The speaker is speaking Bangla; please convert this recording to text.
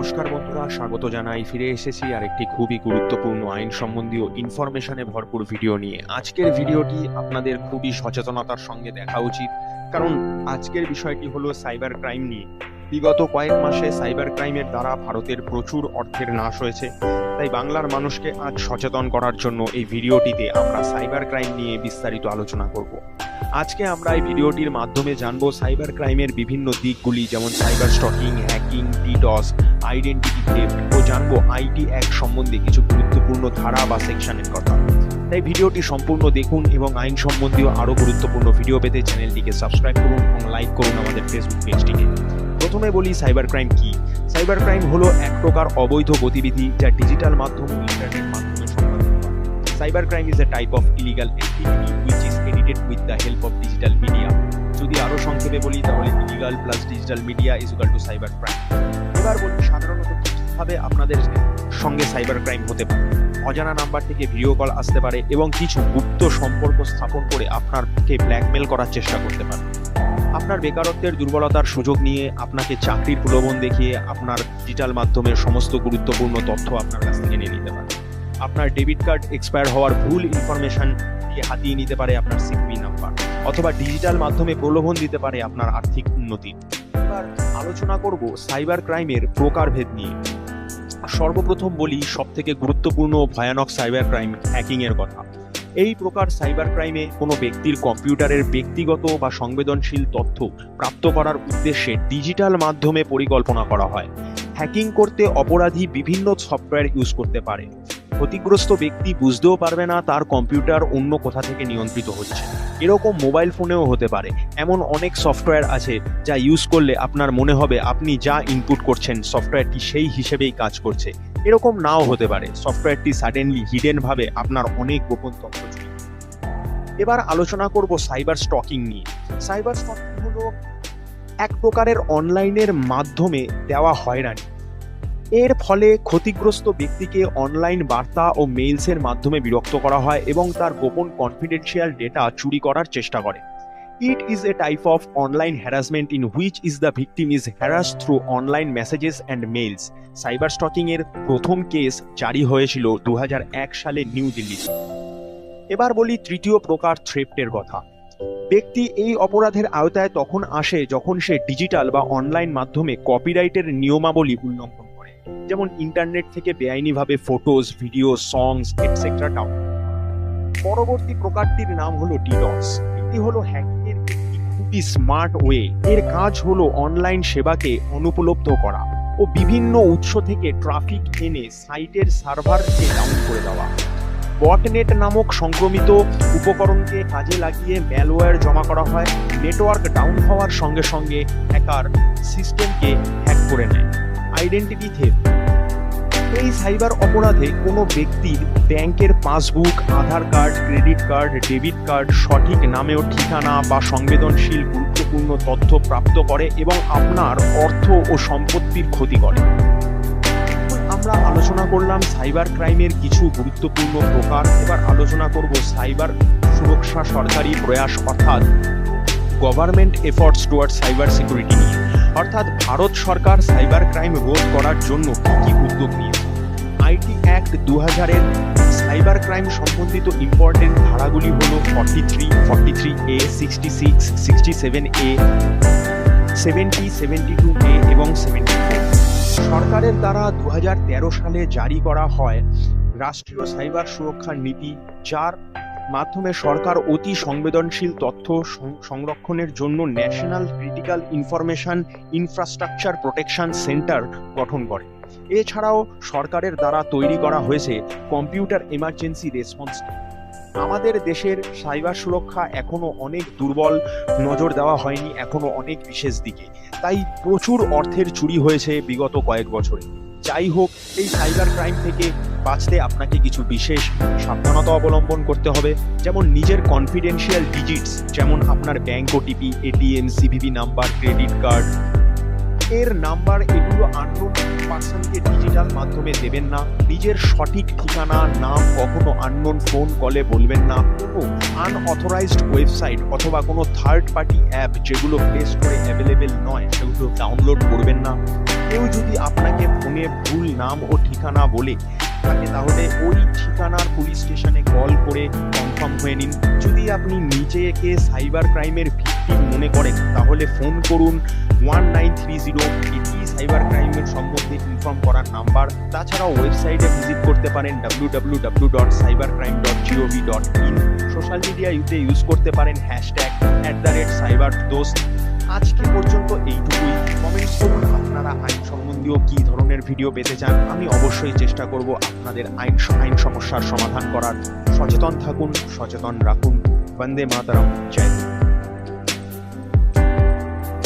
নমস্কার বন্ধুরা, স্বাগত জানাই। ফিরে এসেছি আর একটি খুবই গুরুত্বপূর্ণ আইন সম্বন্ধীয় ইনফরমেশনে ভরপুর ভিডিও নিয়ে। আজকের ভিডিওটি আপনাদের খুবই সচেতনতার সঙ্গে দেখা উচিত। কারণ আজকের বিষয়টি হলো সাইবার ক্রাইম নিয়ে। বিগত কয়েক মাসে সাইবার ক্রাইমের দ্বারা ভারতের প্রচুর অর্থের নাশ হয়েছে। তাই বাংলার মানুষকে আজ সচেতন করার জন্য এই ভিডিওটিতে আমরা সাইবার ক্রাইম নিয়ে বিস্তারিত আলোচনা করব। আজকে আমরা এই ভিডিওটির মাধ্যমে জানব সাইবার ক্রাইমের বিভিন্ন দিকগুলি, যেমন cyber stalking hacking DDoS identity theft ও জানব আইটি অ্যাক্ট সম্বন্ধে কিছু গুরুত্বপূর্ণ ধারা বা সেকশনের কথা। তাই ভিডিওটি সম্পূর্ণ দেখুন এবং আইন সম্বন্ধীয় আরও গুরুত্বপূর্ণ ভিডিও পেতে চ্যানেলটিকে সাবস্ক্রাইব করুন এবং লাইক করুন আমাদের ফেসবুক পেজটিকে প্রথমে বলি সাইবার ক্রাইম কি? সাইবার ক্রাইম হলো এক প্রকার অবৈধ গতিবিধি যা ডিজিটাল মাধ্যম ইন্টারনেট মাধ্যমে cyber crime is a type of illegal activity which is সংক্ষেপে বলি, তাহলে illegal plus digital media is equal to cyber crime এবার বলি, সাধারণত কীভাবে আপনাদের সঙ্গে সাইবার ক্রাইম হতে পারে? অজানা নাম্বার থেকে ভিডিও কল আসতে পারে এবং কিছু গুপ্ত সম্পর্ক স্থাপন করে আপনারকে ব্ল্যাকমেল করার চেষ্টা করতে পারে। আপনার বেকারত্বের দুর্বলতার সুযোগ নিয়ে আপনাকে চাকরির প্রলোভন দেখিয়ে আপনার ডিজিটাল মাধ্যমের সমস্ত গুরুত্বপূর্ণ তথ্য আপনার কাছ থেকে নিয়ে নিতে পারে। আপনার ডেবিট কার্ড এক্সপায়ার হওয়ার ভুল ইনফরমেশন হাতিয়ে নিতে পারে আপনার সিপিপি নাম্বার অথবা ডিজিটাল মাধ্যমে প্রলোভন দিতে পারে আপনার আর্থিক উন্নতি। আলোচনা করব সাইবার ক্রাইমের প্রকারভেদ নিয়ে। সর্বপ্রথম বলি সবথেকে গুরুত্বপূর্ণ ও ভয়ানক সাইবার ক্রাইম হ্যাকিং এর কথা। এই প্রকার সাইবার ক্রাইমে কোনো ব্যক্তির কম্পিউটারের ব্যক্তিগত বা সংবেদনশীল তথ্য প্রাপ্ত করার উদ্দেশ্যে ডিজিটাল মাধ্যমে পরিকল্পনা করা হয়। হ্যাকিং করতে অপরাধী বিভিন্ন সফটওয়্যার ইউজ করতে পারে। ক্ষতিগ্রস্ত ব্যক্তি বুঝতেও পারবে না, তার কম্পিউটার অন্য কোথা থেকে নিয়ন্ত্রিত হচ্ছে। এরকম মোবাইল ফোনেও হতে পারে। এমন অনেক সফটওয়্যার আছে যা ইউজ করলে আপনার মনে হবে আপনি যা ইনপুট করছেন, সফটওয়্যারটি সেই হিসেবেই কাজ করছে। এরকম নাও হতে পারে। সফটওয়্যারটি সাডেনলি হিডেনভাবে আপনার অনেক গোপন তথ্য। এবার আলোচনা করব সাইবার স্টকিং নিয়ে। সাইবার স্টকিং হলো এক প্রকারের অনলাইনের মাধ্যমে দেওয়া হয়রানি। এর ফলে ক্ষতিগ্রস্ত ব্যক্তিকে অনলাইন বার্তা ও মেইলসের মাধ্যমে বিরক্ত করা হয় এবং তার গোপন কনফিডেন্সিয়াল ডেটা চুরি করার চেষ্টা করে। It is a type of online harassment in which is the victim is harass through online messages and mails cyber stalking এর প্রথম কেস জারি হয়েছিল দু হাজার এক সালে নিউ দিল্লিতে এবার বলি তৃতীয় প্রকার থ্রেপ্টের কথা। ব্যক্তি এই অপরাধের আওতায় তখন আসে যখন সে ডিজিটাল বা অনলাইন মাধ্যমে কপিরাইটের নিয়মাবলী উল্লঙ্ঘন যেমন ইন্টারনেট থেকে বেআইনিভাবে photos video songs etcetera down পরবর্তী প্রকারটির নাম হলো ডিডস এটি হলো হ্যাকিং এর একটি খুবই স্মার্ট ওয়ে এর কাজ হলো অনলাইন সেবাকে অনুপলব্ধ করা ও বিভিন্ন উৎস থেকে ট্রাফিক এনে সাইটের সার্ভারকে ডাউন করে দেওয়া। বটনেট নামক সংক্রমিত উপকরণকে কাজে লাগিয়ে ম্যালওয়্যার জমা করা হয়। নেটওয়ার্ক ডাউন হওয়ার সঙ্গে সঙ্গে হ্যাকার সিস্টেমকে হ্যাক করে নেয়। আইডেন্টিটি থেফট এই সাইবার অপরাধে কোনো ব্যক্তির ব্যাংকের passbook, Aadhaar card credit card debit card সঠিক নামে ও ঠিকানা বা সংবেদনশীল গুরুত্বপূর্ণ তথ্য প্রাপ্ত করে এবং আপনার অর্থ ও সম্পত্তির ক্ষতি করে। আমরা আলোচনা করলাম সাইবার ক্রাইমের কিছু গুরুত্বপূর্ণ প্রকার। এবার আলোচনা করব সাইবার সুরক্ষা সরকারি প্রয়াস, অর্থাৎ government efforts toward cyber security নিয়ে। অর্থাৎ ভারত সরকার সাইবার ক্রাইম রোধ করার জন্য কি কি উদ্যোগ নিয়েছে? আইটি অ্যাক্ট দু হাজারের সাইবার ক্রাইম সম্বন্ধিত ইম্পর্টেন্ট ধারাগুলি হল forty three forty three A sixty six sixty seven A seventy seventy two A এবং সেভেন্টি সরকারের দ্বারা দু হাজার তেরো সালে জারি করা হয় রাষ্ট্রীয় সাইবার সুরক্ষার নীতি, যার মাধ্যমে সরকার অতি সংবেদনশীল তথ্য সংরক্ষণের জন্য national critical information infrastructure protection centre গঠন করে। এছাড়াও সরকারের দ্বারা তৈরি করা হয়েছে কম্পিউটার এমার্জেন্সি রেসপন্স আমাদের দেশের সাইবার সুরক্ষা এখনও অনেক দুর্বল, নজর দেওয়া হয়নি এখনও অনেক বিশেষ দিকে। তাই প্রচুর অর্থের চুরি হয়েছে বিগত কয়েক বছরে। যাই হোক, এই সাইবার ক্রাইম থেকে বাঁচতে আপনাকে কিছু বিশেষ সাবধানতা অবলম্বন করতে হবে, যেমন নিজের কনফিডেন্সিয়াল ডিজিটস যেমন আপনার bank OTP ATM CVV number credit card এর নাম্বার এগুলো আননোন পার্সনকে ডিজিটাল মাধ্যমে দেবেন না। নিজের সঠিক ঠিকানা, নাম কখনো আননোন ফোন কলে বলবেন না। কোনো আনঅথরাইজড ওয়েবসাইট অথবা কোনো থার্ড পার্টি অ্যাপ যেগুলো প্লে স্টোরে অ্যাভেলেবেল নয়, সেগুলো ডাউনলোড করবেন না। কেউ যদি আপনাকে ফোনে ভুল নাম ও ঠিকানা বলে থাকে তাহলে ওই ঠিকানার পুলিশ স্টেশনে কল করে কনফার্ম হয়ে নিন। যদি আপনি নিজেকে সাইবার ক্রাইমের ভিকটিম মনে করেন তাহলে ফোন করুন ওয়ান নাইন থ্রি জিরো এটি সাইবার ক্রাইমের সম্বন্ধে ইনফর্ম করার নাম্বার। তাছাড়াও ওয়েবসাইটে ভিজিট করতে পারেন W W W dot cyber crime dot G O V dot in. Social media ইউতে use করতে পারেন hashtag at the rate cyber দোস্ত। আজকে পর্যন্ত এইটুকুই। কমেন্টস করুন, আপনারা আইন সম্বন্ধীয় কী ধরনের ভিডিও পেতে চান? আমি অবশ্যই চেষ্টা করব আপনাদের আইন আইন সমস্যার সমাধান করার। সচেতন থাকুন, সচেতন রাখুন। বন্দে মাতারাম। জয়।